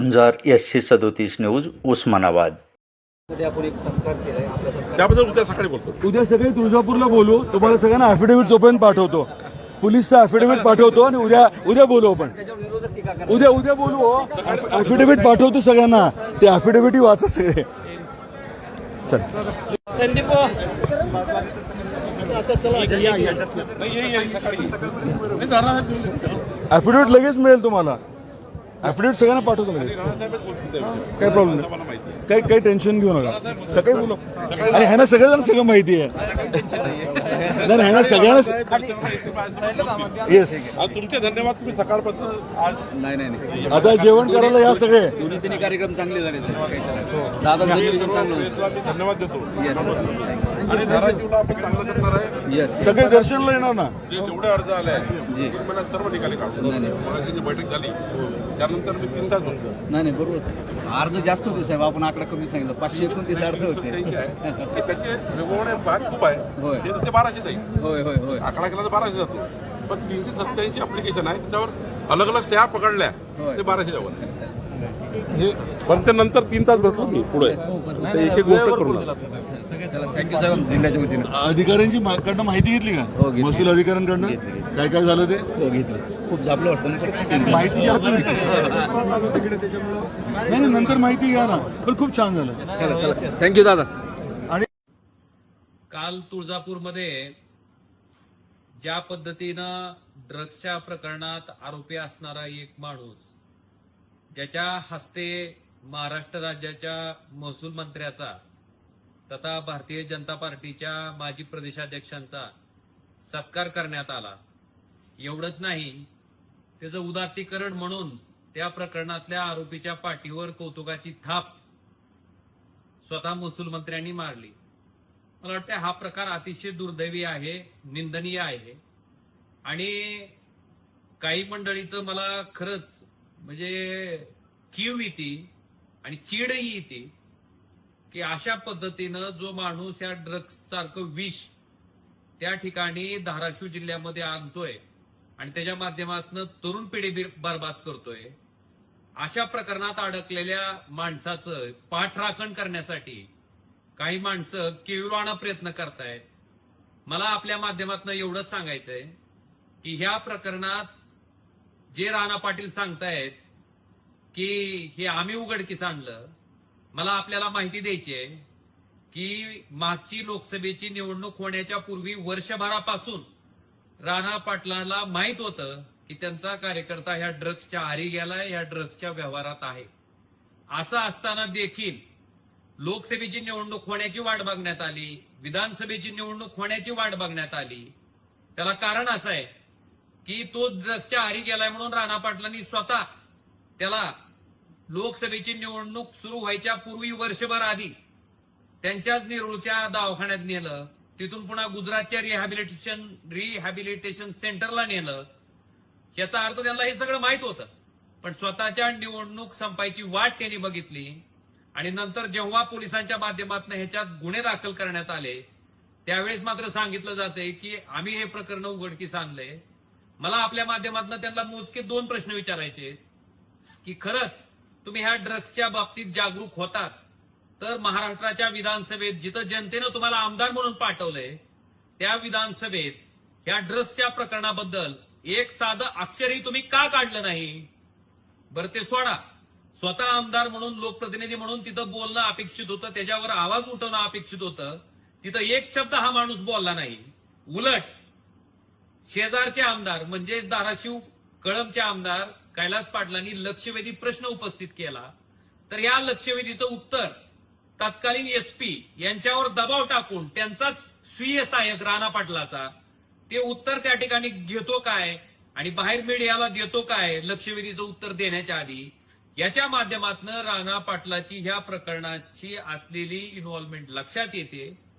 झुंजार एसशे सदोतीस न्यूज उस्मानाबाद. त्याबद्दल उद्या सकाळी बोलतो. उद्या सगळे तुळजापूरला बोलू तुम्हाला सगळ्यांना अफिडेव्हिट तोपर्यंत पाठवतो. पोलीसचा अफिडेव्हिट पाठवतो आणि उद्या उद्या बोलू आपण. त्याच्यावर विरोधक टीका करा उद्या उद्या बोलू अफिडेव्हिट पाठवतो सगळ्यांना. ते अफिडेव्हिट वाचा सगळे. चल. सकाळी तुम्ही- अफिडेव्हिट लगेच मिळेल तुम्हाला. अफिडेव्हिट सगळ्यांना पाठवतो लगेच. काही प्रॉब्लेम नाही. काही काही टेन्शन घेऊ नका. सकाळी बोलू. आणि ह्यांना सगळ्यांना सगळं माहिती आहे. नाही नाही, ह्यांना सगळ्यांना येस तुमचे धन्यवाद तुम्ही सकाळपासून आज नाही नाही नाही. आता जेवण करायला या सगळे. दोन्ही तिन्ही कार्यक्रम चांगले झाले साहेब काही चालेल. दादा नियोजन चांगलं होतं. प्रेसला मी धन्यवाद देतो. येस आणि धाराशिवला आपण चांगलं करणार आहे. येस सगळे दर्शनला येणार ना? जे जेवढे अर्ज आले जी. सर्व निकाली काढतो जी बैठक झाली. त्यानंतर मी तीन तास बोलतो नाही नाही बरोबर साहेब अर्ज जास्त होते साहेब आपण आकडा कमी सांगितलं. पाचशे एकोणतीस अर्ज होते. की त्याचे वेगवेगळे भाग खूप आहे. ते बाराशे जाईल होय होय होय. आकडा केला तर बाराशे जातो. पण तीनशे सत्याऐंशी अप्लिकेशन आहे त्याच्यावर अलग अलग सह्या पकडल्या. ते बाराशे जावं हे पण ते नंतर तीन तास बसलो मी पुढे. ते एक एक गोष्ट करून चला थँक्यू साहेब जिल्ह्याच्या वतीनं. अधिकाऱ्यांची कडनं माहिती घेतली हो, का घेतली. महसूल अधिकाऱ्यांकडनं? काय काय झालं ते? हो घेतली. खूप झापलं वाटतं. माहिती घ्या तुम्ही. नाही नंतर माहिती घ्या ना. पण खूप छान झालं. चला चला. थँक्यू दादा. काल तुळजापूरमध्ये ज्या पद्धतीनं ड्रग्सच्या प्रकरणात आरोपी असणारा एक माणूस ज्याच्या हस्ते महाराष्ट्र राज्याच्या महसूल मंत्र्याचा तथा भारतीय जनता पार्टीच्या माजी प्रदेशाध्यक्षांचा सत्कार करण्यात आला. एवढंच नाही त्याचं उदात्तीकरण म्हणून त्या प्रकरणातल्या आरोपीच्या पाठीवर कौतुकाची थाप स्वतः महसूल मंत्र्यांनी मारली. मला वाटतं हा प्रकार अतिशय दुर्दैवी आहे निंदनीय आहे. आणि काही मंडळीचं मला खरंच म्हणजे कीव येते आणि चीडही येते की अशा पद्धतीनं जो माणूस या ड्रग्स सारखं विष त्या ठिकाणी धाराशिव जिल्ह्यामध्ये आणतोय आणि त्याच्या माध्यमातून तरुण पिढी बी- बरबाद करतोय अशा प्रकरणात अडकलेल्या माणसाचं पाठराखण करण्यासाठी काही माणसं केविलवाणा प्रयत्न करतायत. मला आपल्या माध्यमातून एवढंच सांगायचंय की ह्या प्रकरणात जे राणा पाटील सांगतायत की हे आम्ही उघडकीस आणलं मला आपल्याला माहिती द्यायची आहे की मागची लोकसभेची निवडणूक होण्याच्या पूर्वी वर्षभरापासून राणा पाटलाला माहीत होतं की त्यांचा कार्यकर्ता ह्या ड्रग्सच्या आरी गेलाय ह्या ड्रग्सच्या व्यवहारात आहे. असं असताना देखील लोकसभेची निवडणूक होण्याची वाट बघण्यात आली विधानसभेची निवडणूक होण्याची वाट बघण्यात आली. त्याला कारण असं आहे की तो ड्रग्सच्या आरी गेलाय म्हणून राणा पाटलांनी स्वतः त्याला लोकसभेची निवडणूक सुरू व्हायच्या पूर्वी वर्षभर आधी त्यांच्याच नेरूळच्या दवाखान्यात नेलं तिथून पुन्हा गुजरातच्या रिहॅबिलिटेशन रिहॅबिलिटेशन सेंटरला नेलं. याचा अर्थ त्यांना हे सगळं माहीत होतं. पण स्वतःच्या निवडणूक संपायची वाट त्यांनी बघितली आणि नंतर जेव्हा पोलिसांच्या माध्यमातून ह्याच्यात गुन्हे दाखल करण्यात आले त्यावेळेस मात्र सांगितलं जातंय की आम्ही हे प्रकरण उघडकीस आणलंय. मला आपल्या माध्यमातून त्यांना मोजके दोन प्रश्न विचारायचे की खरंच तुम्ही ह्या ड्रग्सच्या बाबतीत जागरूक होतात तर महाराष्ट्राच्या विधानसभेत जिथं जनतेनं तुम्हाला आमदार म्हणून पाठवलंय त्या विधानसभेत ह्या ड्रग्सच्या प्रकरणाबद्दल एक साधं अक्षरही तुम्ही का काढलं नाही? बरं ते सोडा. स्वतः आमदार म्हणून लोकप्रतिनिधी म्हणून तिथं बोलणं अपेक्षित होतं त्याच्यावर आवाज उठवणं अपेक्षित होतं. तिथं एक शब्द हा माणूस बोलला नाही. उलट शेजारचे आमदार म्हणजेच धाराशिव कळमचे आमदार कैलास पाटलांनी लक्षवेधी प्रश्न उपस्थित केला. तर या लक्षवेधीचं उत्तर तत्कालीन एसपी यांच्यावर दबाव टाकून त्यांचाच स्वीय सहाय्यक राणा पाटलाचा. ते उत्तर त्या ठिकाणी घेतो काय आणि बाहेर मीडियाला देतो काय लक्षवेधीचं उत्तर देण्याच्या आधी याच्या माध्यमातून राणा पाटलाची ह्या प्रकरणाची असलेली इन्व्हॉल्वमेंट लक्षात येते.